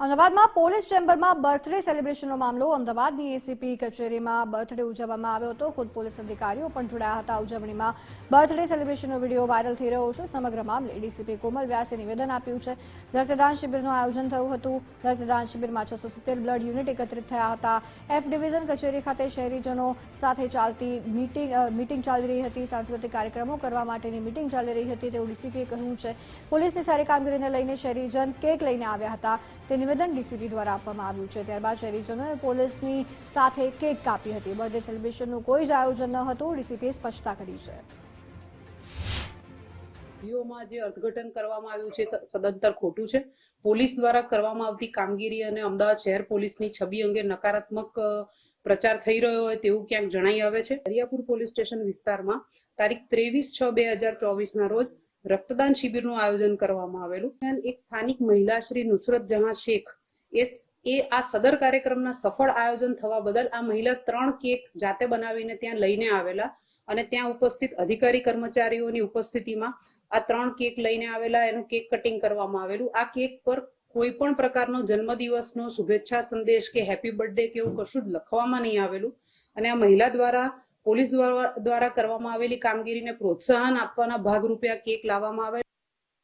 અમદાવાદમાં પોલીસ ચેમ્બરમાં બર્થડે સેલિબ્રેશનનો મામલો. અમદાવાદની એસીપી કચેરીમાં બર્થડે ઉજવવામાં આવ્યો હતો. ખુદ પોલીસ અધિકારીઓ પણ જોડાયા હતા ઉજવણીમાં. બર્થડે સેલિબ્રેશનનો વીડિયો વાયરલ થઈ રહ્યો છે. સમગ્ર મામલે ડીસીપી કોમલ વ્યાસે નિવેદન આપ્યું છે. રક્તદાન શિબિરનું આયોજન થયું હતું. રક્તદાન શિબિરમાં છસો બ્લડ યુનિટ એકત્રિત થયા હતા. એફ ડિવિઝન કચેરી ખાતે શહેરીજનો સાથે ચાલતી મીટિંગ મીટિંગ ચાલી રહી હતી. સાંસ્કૃતિક કાર્યક્રમો કરવા માટેની મીટિંગ ચાલી રહી હતી. તેવું ડીસીપીએ કહ્યું છે. પોલીસની સારી કામગીરીને લઈને શહેરીજન કેક લઈને આવ્યા હતા. તે નિવેદન ડીસીપી દ્વારા આપવામાં આવ્યું છે. ત્યારબાદ શહેરીજનોએ પોલીસની સાથે કેક કાપી હતી. બર્થડે સેલિબ્રેશનનું કોઈ જ આયોજન ન હતું, ડીસીપીએ સ્પષ્ટતા કરી છે. વિડીયોમાં જે અર્થઘટન કરવામાં આવ્યું છે સદંતર ખોટું છે. પોલીસ દ્વારા કરવામાં આવતી કામગીરી અને અમદાવાદ શહેર પોલીસની છબી અંગે નકારાત્મક પ્રચાર થઈ રહ્યો હોય તેવું ક્યાંક જણાઈ આવે છે. દરિયાપુર પોલીસ સ્ટેશન વિસ્તારમાં તારીખ ત્રેવીસ છ બે હજાર ચોવીસના રોજ રક્તદાન શિબિરનું આયોજન કરવામાં આવેલું. એક સ્થાનિક મહિલા શ્રી નુસરત જહાં શેખ એ એ આ સદર કાર્યક્રમના સફળ આયોજન થવા બદલ આ મહિલા ત્રણ કેક જાતે બનાવીને ત્યાં લઈને આવેલા અને ત્યાં ઉપસ્થિત અધિકારી કર્મચારીઓની ઉપસ્થિતિમાં આ ત્રણ કેક લઈને આવેલા, એનું કેક કટિંગ કરવામાં આવેલું. આ કેક પર કોઈ પણ પ્રકારનો જન્મદિવસનો શુભેચ્છા સંદેશ કે હેપી બર્થડે કે એવું કશું જ લખવામાં નહીં આવેલું. અને આ મહિલા દ્વારા પોલીસ દ્વારા કરવામાં આવેલી કામગીરીને પ્રોત્સાહન આપવાના ભાગરૂપે આ કેક લાવવામાં આવે